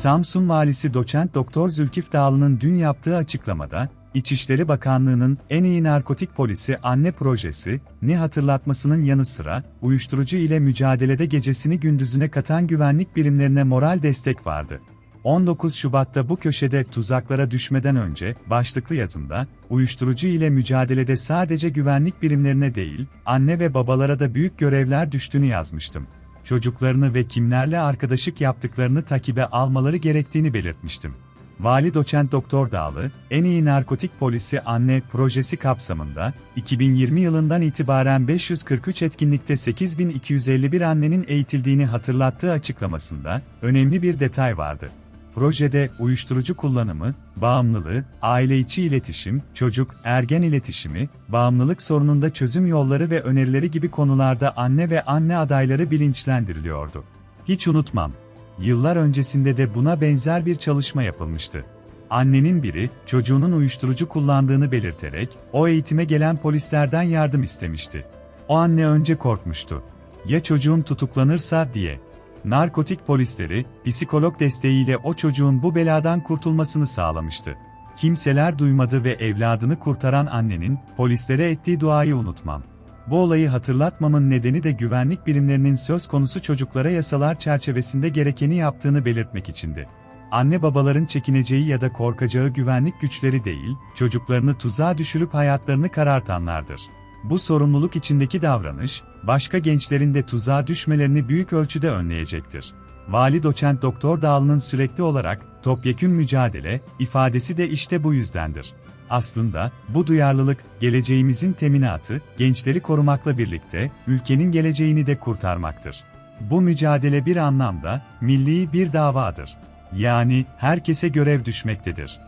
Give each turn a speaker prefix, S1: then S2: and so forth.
S1: Samsun Valisi Doçent Doktor Zülkif Dağlı'nın dün yaptığı açıklamada, İçişleri Bakanlığı'nın en iyi narkotik polisi anne projesi, ni hatırlatmasının yanı sıra, uyuşturucu ile mücadelede gecesini gündüzüne katan güvenlik birimlerine moral destek vardı. 19 Şubat'ta bu köşede tuzaklara düşmeden önce, başlıklı yazında, uyuşturucu ile mücadelede sadece güvenlik birimlerine değil, anne ve babalara da büyük görevler düştüğünü yazmıştım. Çocuklarını ve kimlerle arkadaşlık yaptıklarını takibe almaları gerektiğini belirtmiştim. Vali Doçent Doktor Dağlı, En iyi Narkotik Polisi Anne projesi kapsamında 2020 yılından itibaren 543 etkinlikte 8251 annenin eğitildiğini hatırlattığı açıklamasında önemli bir detay vardı. Projede uyuşturucu kullanımı, bağımlılığı, aile içi iletişim, çocuk, ergen iletişimi, bağımlılık sorununda çözüm yolları ve önerileri gibi konularda anne ve anne adayları bilinçlendiriliyordu. Hiç unutmam. Yıllar öncesinde de buna benzer bir çalışma yapılmıştı. Annenin biri, çocuğunun uyuşturucu kullandığını belirterek, o eğitime gelen polislerden yardım istemişti. O anne önce korkmuştu. Ya çocuğum tutuklanırsa diye. Narkotik polisleri, psikolog desteğiyle o çocuğun bu beladan kurtulmasını sağlamıştı. Kimseler duymadı ve evladını kurtaran annenin, polislere ettiği duayı unutmam. Bu olayı hatırlatmamın nedeni de güvenlik birimlerinin söz konusu çocuklara yasalar çerçevesinde gerekeni yaptığını belirtmek içindi. Anne babaların çekineceği ya da korkacağı güvenlik güçleri değil, çocuklarını tuzağa düşürüp hayatlarını karartanlardır. Bu sorumluluk içindeki davranış, başka gençlerin de tuzağa düşmelerini büyük ölçüde önleyecektir. Vali Doçent Doktor Dağlı'nın sürekli olarak topyekün mücadele ifadesi de işte bu yüzdendir. Aslında bu duyarlılık geleceğimizin teminatı, gençleri korumakla birlikte ülkenin geleceğini de kurtarmaktır. Bu mücadele bir anlamda milli bir davadır. Yani herkese görev düşmektedir.